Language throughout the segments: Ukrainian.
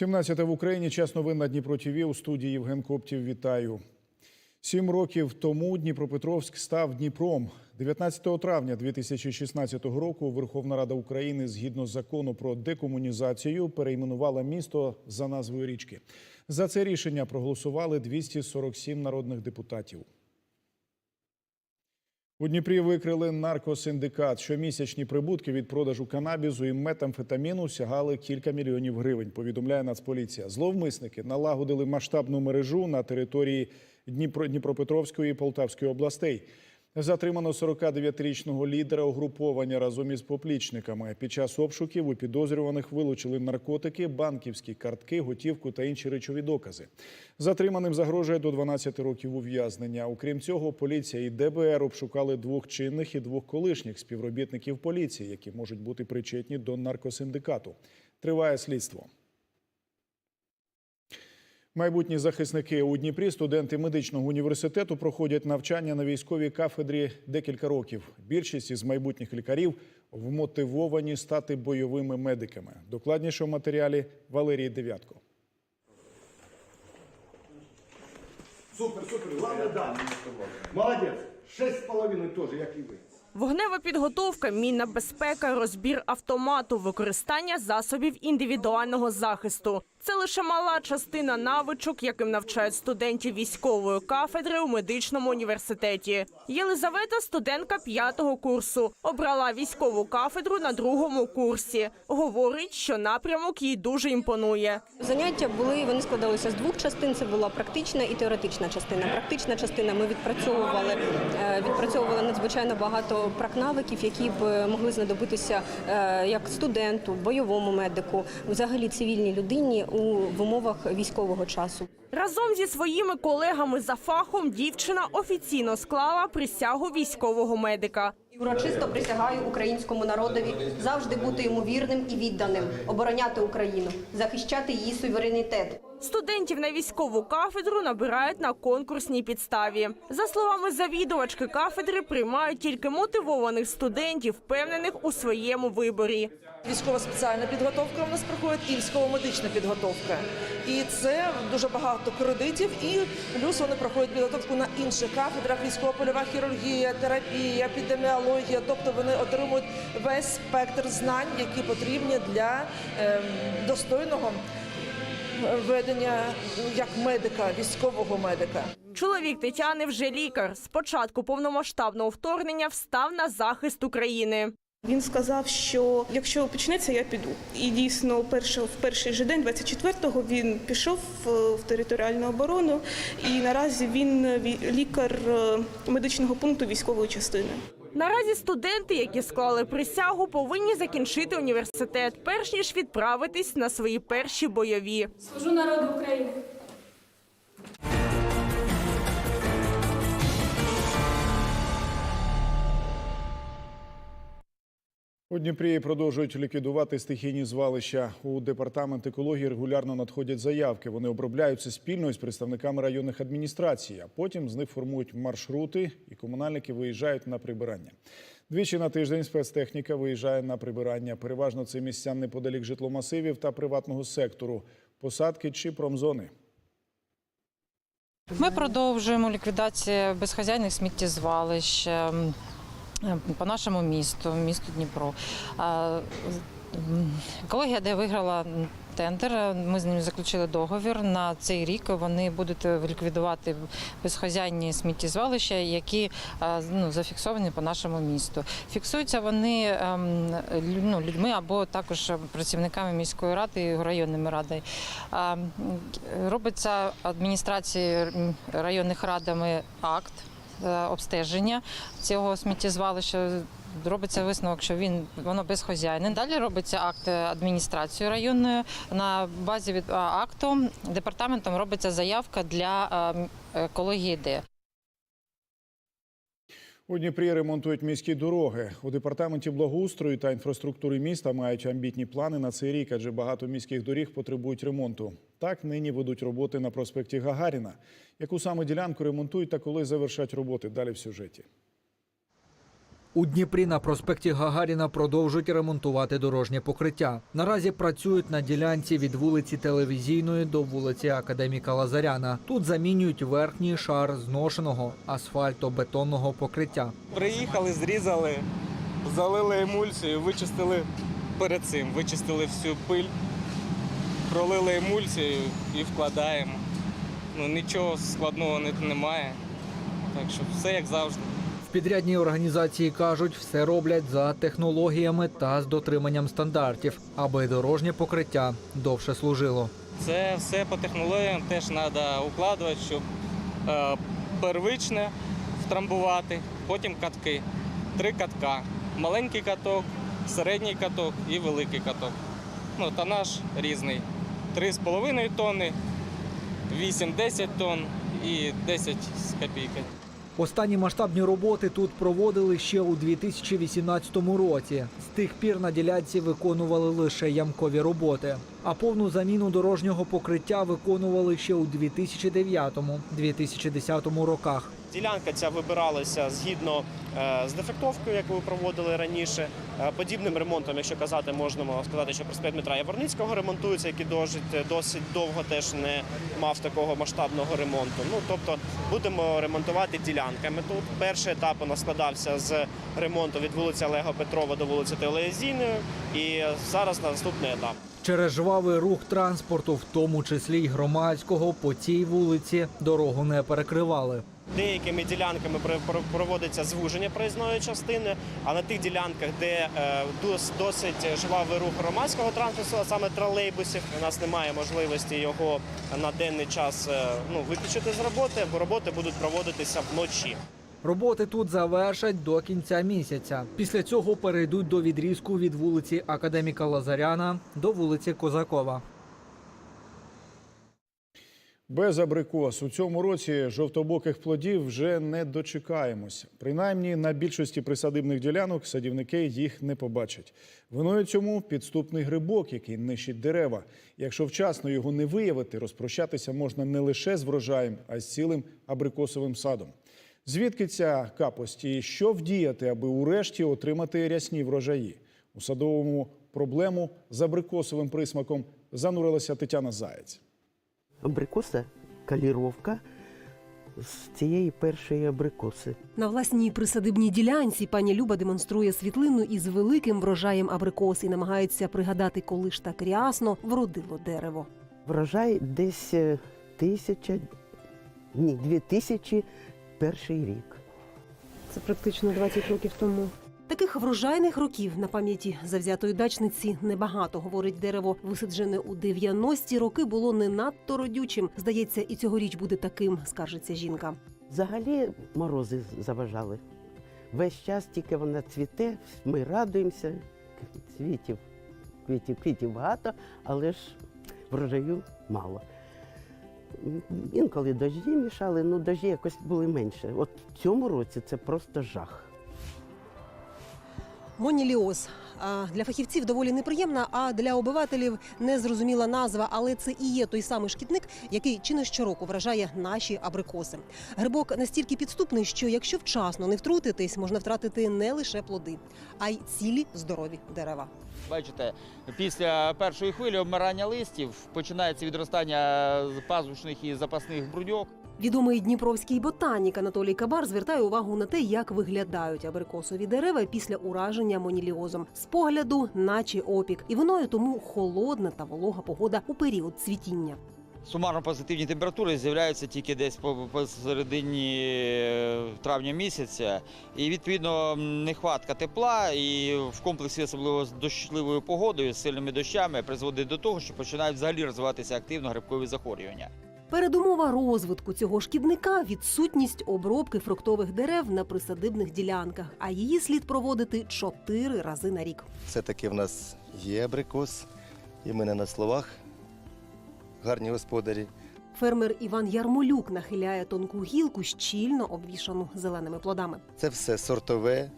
17 в Україні. Час новин на Дніпро ТВ. У студії Євген Коптів. Вітаю. Сім років тому Дніпропетровськ став Дніпром. 19 травня 2016 року Верховна Рада України згідно закону про декомунізацію перейменувала місто за назвою річки. За це рішення проголосували 247 народних депутатів. У Дніпрі викрили наркосиндикат. Щомісячні прибутки від продажу канабізу і метамфетаміну сягали кілька мільйонів гривень. Повідомляє Нацполіція. Зловмисники налагодили масштабну мережу на території Дніпро Дніпропетровської і Полтавської областей. Затримано 49-річного лідера угруповання разом із поплічниками. Під час обшуків у підозрюваних вилучили наркотики, банківські картки, готівку та інші речові докази. Затриманим загрожує до 12 років ув'язнення. Окрім цього, поліція і ДБР обшукали двох чинних і двох колишніх співробітників поліції, які можуть бути причетні до наркосиндикату. Триває слідство. Майбутні захисники у Дніпрі, студенти медичного університету, проходять навчання на військовій кафедрі декілька років. Більшість із майбутніх лікарів вмотивовані стати бойовими медиками. Докладніше в матеріалі Валерії Дев'ятко. Супер, супер, главное, да. Молодец. Шесть с половиной тоже, як і ви. Вогнева підготовка, мінна безпека, розбір автомату, використання засобів індивідуального захисту. Це лише мала частина навичок, яким навчають студентів військової кафедри у медичному університеті. Єлизавета студентка п'ятого курсу. Обрала військову кафедру на другому курсі. Говорить, що напрямок їй дуже імпонує. Заняття були, вони складалися з двох частин. Це була практична і теоретична частина. Практична частина ми відпрацьовували, е, відпрацьовували надзвичайно багато практнавиків, які б е, могли знадобитися е, як студенту, бойовому медику, взагалі цивільній людині у в умовах військового часу. Разом зі своїми колегами за фахом дівчина офіційно склала присягу військового медика. Урочисто присягаю українському народові завжди бути йому вірним і відданим, обороняти Україну, захищати її суверенітет. Студентів на військову кафедру набирають на конкурсній підставі. За словами завідувачки кафедри, приймають тільки мотивованих студентів, впевнених у своєму виборі. Військова спеціальна підготовка у нас проходить і військово-медична підготовка. І це дуже багато кредитів. І плюс вони проходять підготовку на інших кафедрах: військово-польова хірургія, терапія, епідеміологія. Тобто вони отримують весь спектр знань, які потрібні для ем, достойного ведення як медика, військового медика. Чоловік Тетяни вже лікар. З початку повномасштабного вторгнення встав на захист України. Він сказав, що якщо почнеться, я піду. І дійсно, перше, в перший же день, 24-го, він пішов е, в територіальну оборону, і наразі він лікар е, медичного пункту військової частини. Наразі студенти, які склали присягу, повинні закінчити університет, перш ніж відправитись на свої перші бойові. Служу народу України. У Дніпрі продовжують ліквідувати стихійні звалища. У департамент екології регулярно надходять заявки. Вони обробляються спільно із представниками районних адміністрацій, а потім з них формують маршрути, і комунальники виїжджають на прибирання. Двічі на тиждень спецтехніка виїжджає на прибирання. Переважно це місця неподалік житломасивів та приватного сектору, посадки чи промзони. Ми продовжуємо ліквідацію безхазяйних сміттєзвалищ ем, по нашому місту, місту Дніпро. Екологія, де виграла тендер, ми з ними заключили договір. На цей рік вони будуть ліквідувати безхазяйні сміттєзвалища, які ну, зафіксовані по нашому місту. Фіксуються вони ем, ну, людьми або також працівниками міської ради і районними радами. Робиться адміністрацією районних радами акт обстеження цього сміттєзвалища. Робиться висновок, що він воно безхозяйне. Далі робиться акт адміністрації районної. На базі від акту департаментом робиться заявка для а, екології Д. У Дніпрі ремонтують міські дороги. У департаменті благоустрою та інфраструктури міста мають амбітні плани на цей рік, адже багато міських доріг потребують ремонту. Так нині ведуть роботи на проспекті Гагаріна. Яку саме ділянку ремонтують та коли завершать роботи? Далі в сюжеті. У Дніпрі на проспекті Гагаріна продовжують ремонтувати дорожнє покриття. Наразі працюють на ділянці від вулиці Телевізійної до вулиці Академіка Лазаряна. Тут замінюють верхній шар зношеного асфальтобетонного покриття. Приїхали, зрізали, залили емульсію, вичистили перед цим, вичистили всю пиль, пролили емульсію і вкладаємо. Ну, нічого складного немає. Так що все як завжди. В підрядній організації кажуть, все роблять за технологіями та з дотриманням стандартів, аби дорожнє покриття довше служило. Це все по технологіям теж треба укладувати, щоб е, первичне втрамбувати, потім катки. Три катка. Маленький каток, середній каток і великий каток. Ну, тонаж різний. 3,5 тонни, 8-10 тонн і 10 з копійкою. Останні масштабні роботи тут проводили ще у 2018 році. З тих пір на ділянці виконували лише ямкові роботи. А повну заміну дорожнього покриття виконували ще у 2009-2010 роках. Ділянка ця вибиралася згідно е, з дефектовкою, яку ви проводили раніше. Е, подібним ремонтом, якщо казати, можна сказати, що проспект Дмитра Яворницького ремонтується, який досить, досить довго теж не мав такого масштабного ремонту. Ну тобто будемо ремонтувати ділянками. Тут перший етап у нас складався з ремонту від вулиці Олега Петрова до вулиці Телезійної, і зараз наступний етап. Через жвавий рух транспорту, в тому числі й громадського, по цій вулиці дорогу не перекривали. Деякими ділянками про- про- проводиться звуження проїзної частини, а на тих ділянках, де е, досить жвавий рух громадського транспорту, а саме тролейбусів, у нас немає можливості його на денний час е, ну, виключити з роботи, бо роботи будуть проводитися вночі. Роботи тут завершать до кінця місяця. Після цього перейдуть до відрізку від вулиці Академіка Лазаряна до вулиці Козакова. Без абрикос у цьому році жовтобоких плодів вже не дочекаємося. Принаймні на більшості присадибних ділянок садівники їх не побачать. Виною цьому підступний грибок, який нищить дерева. Якщо вчасно його не виявити, розпрощатися можна не лише з врожаєм, а й з цілим абрикосовим садом. Звідки ця капость і що вдіяти, аби урешті отримати рясні врожаї? У садовому проблему з абрикосовим присмаком занурилася Тетяна Заєць. Абрикоса каліровка з цієї першої абрикоси. На власній присадибній ділянці пані Люба демонструє світлину із великим врожаєм абрикос і намагається пригадати, коли ж так рясно вродило дерево. Врожай десь е, тисяча, ні, дві тисячі перший рік. Це практично 20 років тому. Таких врожайних років на пам'яті завзятої дачниці небагато. Говорить дерево, висаджене у 90-ті роки, було не надто родючим. Здається, і цьогоріч буде таким, скаржиться жінка. Взагалі морози заважали. Весь час тільки вона цвіте, ми радуємося, цвітів, квітів, квітів багато, але ж врожаю мало. Інколи дожді мішали, ну дожді якось були менше. От в цьому році це просто жах. Моніліоз для фахівців доволі неприємна, а для обивателів незрозуміла назва. Але це і є той самий шкідник, який чи не щороку вражає наші абрикоси. Грибок настільки підступний, що якщо вчасно не втрутитись, можна втратити не лише плоди, а й цілі здорові дерева. Бачите, після першої хвилі обмирання листів починається відростання пазушних і запасних брудьок. Відомий дніпровський ботанік Анатолій Кабар звертає увагу на те, як виглядають абрикосові дерева після ураження моніліозом. З погляду, наче опік, і виною тому холодна та волога погода у період цвітіння. Сумарно позитивні температури з'являються тільки десь по посередині е, травня місяця. І відповідно нехватка тепла і в комплексі особливо з дощливою погодою, з сильними дощами призводить до того, що починають взагалі розвиватися активно грибкові захворювання. Передумова розвитку цього шкідника відсутність обробки фруктових дерев на присадибних ділянках, а її слід проводити чотири рази на рік. Все-таки в нас є абрикос, і ми не на словах гарні господарі. Фермер Іван Ярмолюк нахиляє тонку гілку, щільно обвішану зеленими плодами. Це все сортове.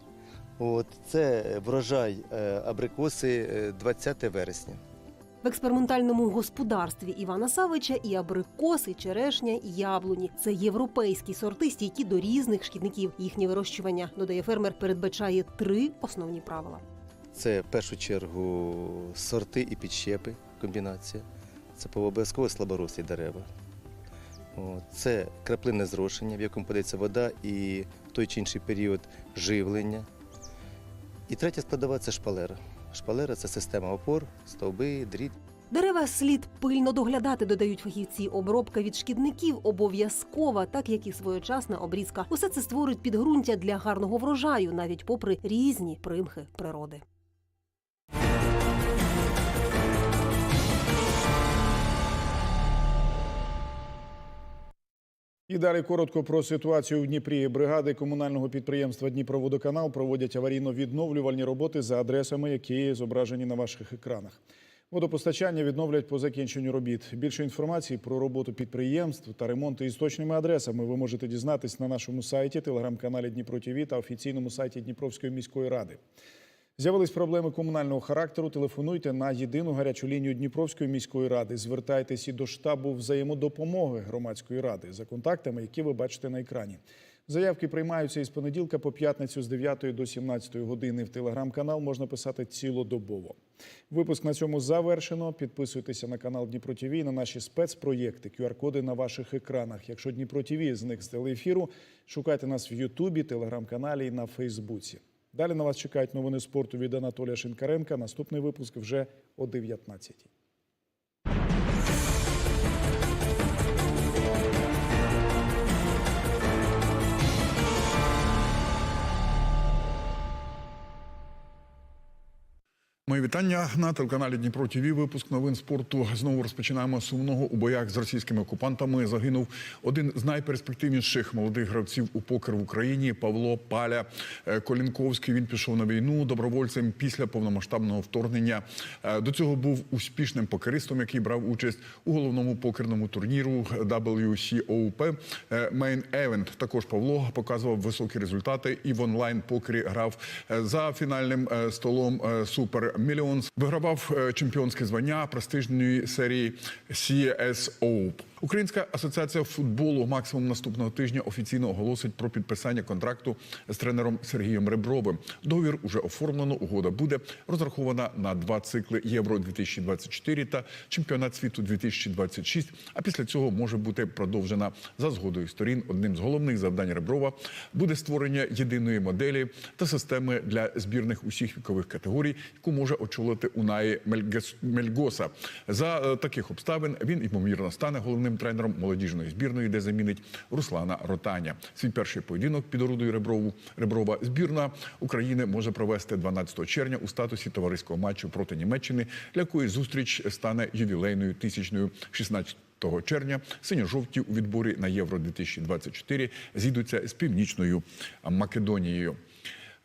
От, це врожай е, абрикоси е, 20 вересня. В експериментальному господарстві Івана Савича і абрикоси, черешня, і яблуні. Це європейські сорти, стійкі до різних шкідників. Їхнє вирощування, додає фермер, передбачає три основні правила. Це в першу чергу сорти і підщепи, комбінація. Це обов'язково слаборослі дерева. Це краплинне зрошення, в якому подається вода і в той чи інший період живлення. І третя складова це шпалера. Шпалера це система опор, стовби, дріт. Дерева слід пильно доглядати, додають фахівці. Обробка від шкідників обов'язкова, так як і своєчасна обрізка. Усе це створить підґрунтя для гарного врожаю, навіть попри різні примхи природи. І далі коротко про ситуацію в Дніпрі. Бригади комунального підприємства Дніпроводоканал проводять аварійно-відновлювальні роботи за адресами, які зображені на ваших екранах. Водопостачання відновлять по закінченню робіт. Більше інформації про роботу підприємств та ремонти із точними адресами ви можете дізнатись на нашому сайті, телеграм-каналі Дніпро ТВ та офіційному сайті Дніпровської міської ради. З'явились проблеми комунального характеру. Телефонуйте на єдину гарячу лінію Дніпровської міської ради. Звертайтесь і до штабу взаємодопомоги громадської ради за контактами, які ви бачите на екрані. Заявки приймаються із понеділка по п'ятницю з 9 до 17 години. В телеграм-канал можна писати цілодобово. Випуск на цьому завершено. Підписуйтеся на канал Дніпро ТВ на наші спецпроєкти. QR-коди на ваших екранах. Якщо Дніпро ТВ зник з телеефіру, шукайте нас в Ютубі, телеграм-каналі і на Фейсбуці. Далі на вас чекають новини спорту від Анатолія Шинкаренка. Наступний випуск вже о 19-й. Вітання на телеканалі Дніпро ТВ. Випуск новин спорту. Знову розпочинаємо сумного у боях з російськими окупантами. Загинув один з найперспективніших молодих гравців у покер в Україні Павло Паля Е, Колінковський. Він пішов на війну добровольцем після повномасштабного вторгнення. Е, До цього був успішним покеристом, який брав участь у головному покерному турніру WCOP е, Main Event. Також Павло показував високі результати і в онлайн покері грав за фінальним столом Супер Мільйонс. Вигравав е, чемпіонське звання престижної серії CSO. Українська асоціація футболу максимум наступного тижня офіційно оголосить про підписання контракту з тренером Сергієм Ребровим. Договір уже оформлено. Угода буде розрахована на два цикли Євро 2024 та Чемпіонат світу 2026. А після цього може бути продовжена за згодою сторін. Одним з головних завдань Реброва буде створення єдиної моделі та системи для збірних усіх вікових категорій, яку може очолити Унаї Мельгоса. За е, таких обставин він ймовірно стане головним тренером молодіжної збірної, де замінить Руслана Ротаня. Свій перший поєдинок під орудою Реброву Реброва збірна України може провести 12 червня у статусі товариського матчу проти Німеччини, для якої зустріч стане ювілейною тисячною 16 червня синьо-жовті у відборі на Євро 2024 зійдуться з північною Македонією.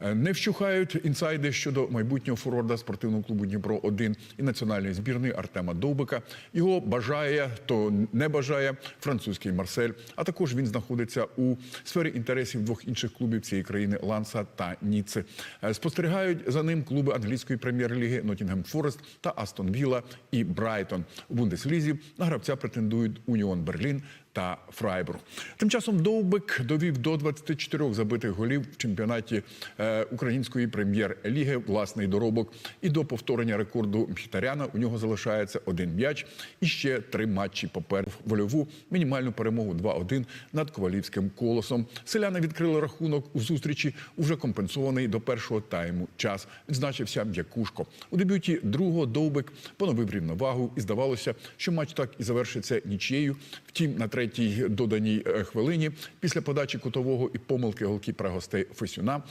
Е, Не вщухають інсайди щодо майбутнього форварда спортивного клубу Дніпро 1 і національної збірної Артема Довбика. Його бажає, то не бажає французький Марсель. А також він знаходиться у сфері інтересів двох інших клубів цієї країни Ланса та Ніци. Е, Спостерігають за ним клуби англійської прем'єр-ліги Нотінгем Форест та Астон Вілла і Брайтон. У Бундеслізі на гравця претендують Уніон Берлін та Фрайбург. Тим часом Довбик довів до 24 забитих голів в чемпіонаті е, української прем'єр-ліги власний доробок. І до повторення рекорду Мхітаряна у нього залишається один м'яч і ще три матчі попереду. Вольову мінімальну перемогу 2-1 над ковалівським колосом. Селяни відкрили рахунок у зустрічі. Уже компенсований до першого тайму час. Відзначився М'якушко. У дебюті другого Довбик поновив рівновагу і здавалося, що матч так і завершиться нічією. Втім, на третій доданій е, хвилині після подачі кутового і помилки голкіпера гостей Фесюна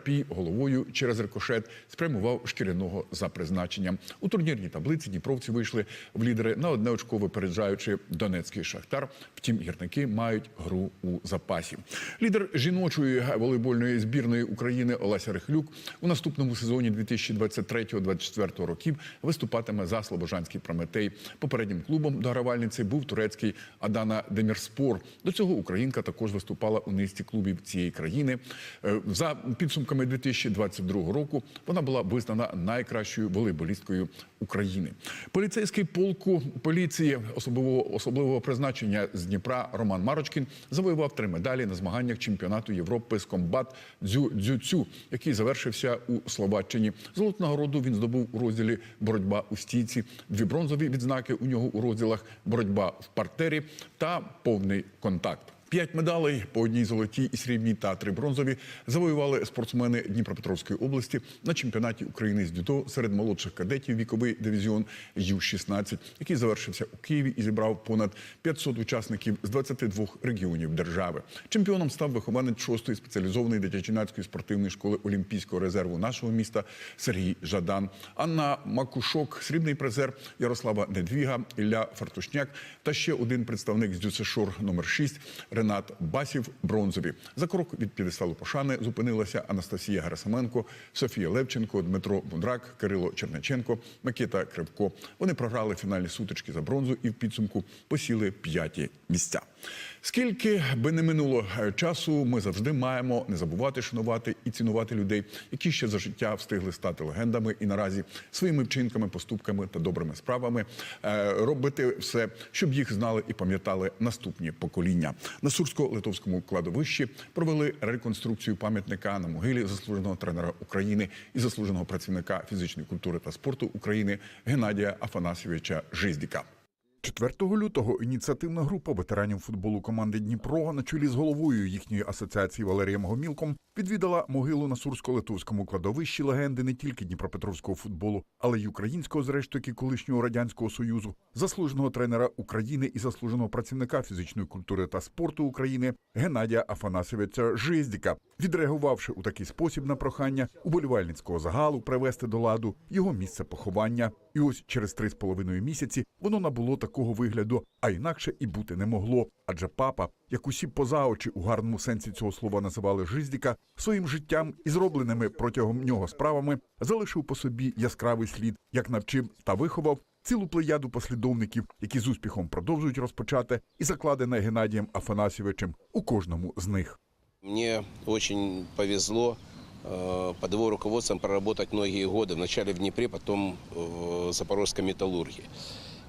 Сарапій головою через рикошет спрямував шкіряного за призначенням. У турнірній таблиці дніпровці вийшли в лідери на одне очко випереджаючи Донецький шахтар. Втім, гірники мають гру у запасі. Лідер жіночої волейбольної збірної України Олеся Рихлюк у наступному сезоні 2023-2024 років виступатиме за Слобожанський Прометей. Попереднім клубом догравальниці був турецький Адана Демірспор. До цього українка також виступала у низці клубів цієї країни. Е, За підсумками 2022 року вона була визнана найкращою волейболісткою України. Поліцейський полку поліції особливого особливого призначення з Дніпра Роман Марочкін завоював три медалі на змаганнях чемпіонату Європи з комбат дзю який завершився у Словаччині. Золоту нагороду він здобув у розділі боротьба у стійці, дві бронзові відзнаки у нього у розділах боротьба в партері та повний контакт. П'ять медалей по одній золотій і срібній та три бронзові завоювали спортсмени Дніпропетровської області на чемпіонаті України з дюдо серед молодших кадетів віковий дивізіон Ю-16, який завершився у Києві і зібрав понад 500 учасників з 22 регіонів держави. Чемпіоном став вихованець шостої спеціалізованої дитячо-юнацької спортивної школи Олімпійського резерву нашого міста Сергій Жадан. Анна Макушок, срібний призер Ярослава Недвіга, Ілля Фартушняк та ще один представник з Дюсешор номер 6 Ренат Басів бронзові. За крок від п'єдесталу пошани зупинилася Анастасія Герасименко, Софія Левченко, Дмитро Бундрак, Кирило Черниченко, Микита Кривко. Вони програли фінальні сутички за бронзу і в підсумку посіли п'яті місця. Скільки би не минуло е, часу, ми завжди маємо не забувати шанувати і цінувати людей, які ще за життя встигли стати легендами і наразі своїми вчинками, поступками та добрими справами е, робити все, щоб їх знали і пам'ятали наступні покоління. На Сурсько-Литовському кладовищі провели реконструкцію пам'ятника на могилі заслуженого тренера України і заслуженого працівника фізичної культури та спорту України Геннадія Афанасьовича Жиздіка. 4 лютого ініціативна група ветеранів футболу команди Дніпро на чолі з головою їхньої асоціації Валерієм Гомілком відвідала могилу на Сурсько-Литовському кладовищі легенди не тільки Дніпропетровського футболу, але й українського, зрештою, колишнього радянського союзу, заслуженого тренера України і заслуженого працівника фізичної культури та спорту України Геннадія Афанасовича Жиздіка, відреагувавши у такий спосіб на прохання уболівальницького загалу привести до ладу його місце поховання. І ось через три з половиною місяці воно набуло такого вигляду, а інакше і бути не могло. Адже папа, як усі поза очі у гарному сенсі цього слова називали Жиздіка, своїм життям і зробленими протягом нього справами залишив по собі яскравий слід, як навчив та виховав цілу плеяду послідовників, які з успіхом продовжують розпочати і закладене Геннадієм Афанасьовичем у кожному з них. Мне очень повезло под его руководством проработать многие годы. Вначале в Днепре, потом в Запорожской металлургии.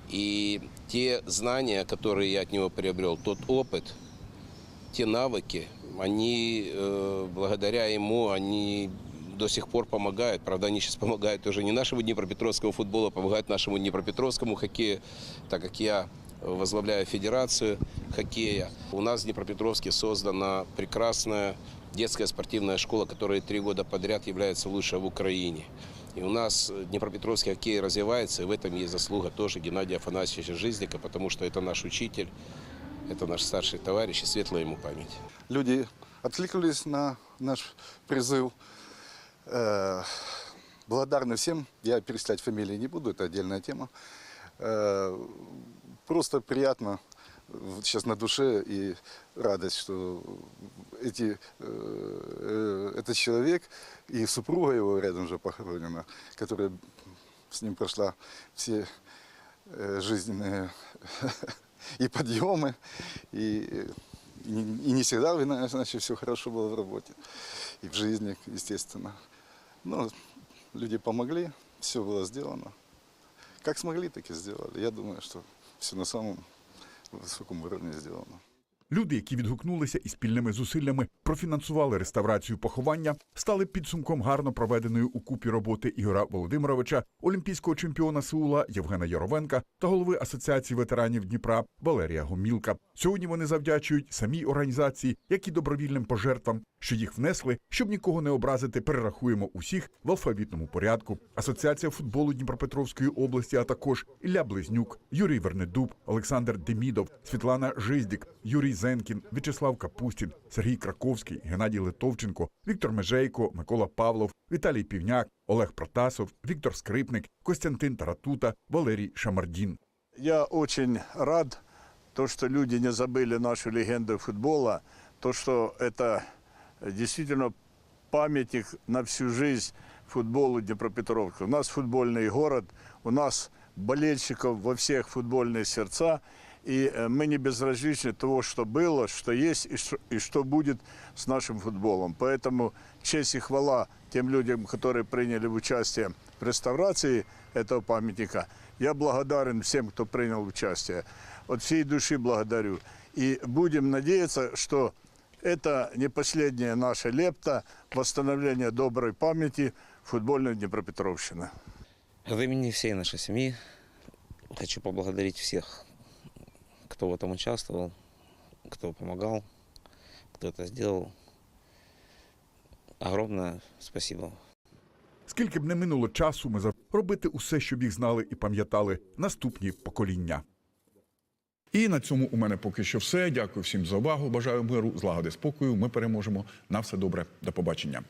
И те знания, которые я от него приобрел, тот опыт, те навыки, они э, благодаря ему, они до сих пор помогают. Правда, они сейчас помогают уже не нашему Днепропетровскому футболу, а помогают нашему Днепропетровскому хоккею, так как я возглавляю Федерацию хоккея. У нас в Днепропетровске создана прекрасная детская спортивная школа, которая три года подряд является лучшей в Украине. И у нас Днепропетровский хоккей развивается, и в этом есть заслуга тоже Геннадия Афанасьевича Жизника, потому что это наш учитель, это наш старший товарищ, и светлая ему память. Люди откликнулись на наш призыв. Э, Благодарны всем. Я перечислять фамилии не буду, это отдельная тема. Э, Просто приятно сейчас на душе и радость, что эти, э, э, этот человек и супруга его рядом же похоронена, которая с ним прошла все э, жизненные и подъемы, и, и не- и не всегда, значит, все хорошо было в работе и в жизни, естественно. Но люди помогли, все было сделано. Как смогли, так и сделали. Я думаю, что все на самом высоком уровне сделано. Люди, які відгукнулися і спільними зусиллями профінансували реставрацію поховання, стали підсумком гарно проведеної у купі роботи Ігора Володимировича, олімпійського чемпіона Сеула Євгена Яровенка та голови Асоціації ветеранів Дніпра Валерія Гомілка. Сьогодні вони завдячують самій організації, як і добровільним пожертвам, що їх внесли, щоб нікого не образити. Перерахуємо усіх в алфавітному порядку. Асоціація футболу Дніпропетровської області, а також Ілля Близнюк, Юрій Вернедуб, Олександр Демідов, Світлана Жиздік, Юрій Зенкін, В'ячеслав Капустін, Сергій Краковський, Геннадій Литовченко, Віктор Межейко, Микола Павлов, Віталій Півняк, Олег Протасов, Віктор Скрипник, Костянтин Таратута, Валерій Шамардін. Я очень рад, то, что люди не забыли нашу легенду футбола, то, что это действительно памятник на всю жизнь футболу Днепропетровки. У нас футбольный город, у нас болельщиков во всех футбольные сердца. И э, мы не безразличны того, что было, что есть и что, и что будет с нашим футболом. Поэтому честь и хвала тем людям, которые приняли участие в реставрации этого памятника. Я благодарен всем, кто принял участие. От всей души благодарю. И будем надеяться, что это не последняя наша лепта восстановления доброй памяти футбольной Днепропетровщины. От имени всей нашей семьи хочу поблагодарить всех, кто в этом участвовал, кто помогал, кто это сделал. Огромное спасибо. Скільки б не минуло часу, ми за робити усе, щоб їх знали і пам'ятали наступні покоління. І на цьому у мене поки що все. Дякую всім за увагу. Бажаю миру, злагоди, спокою. Ми переможемо. На все добре. До побачення.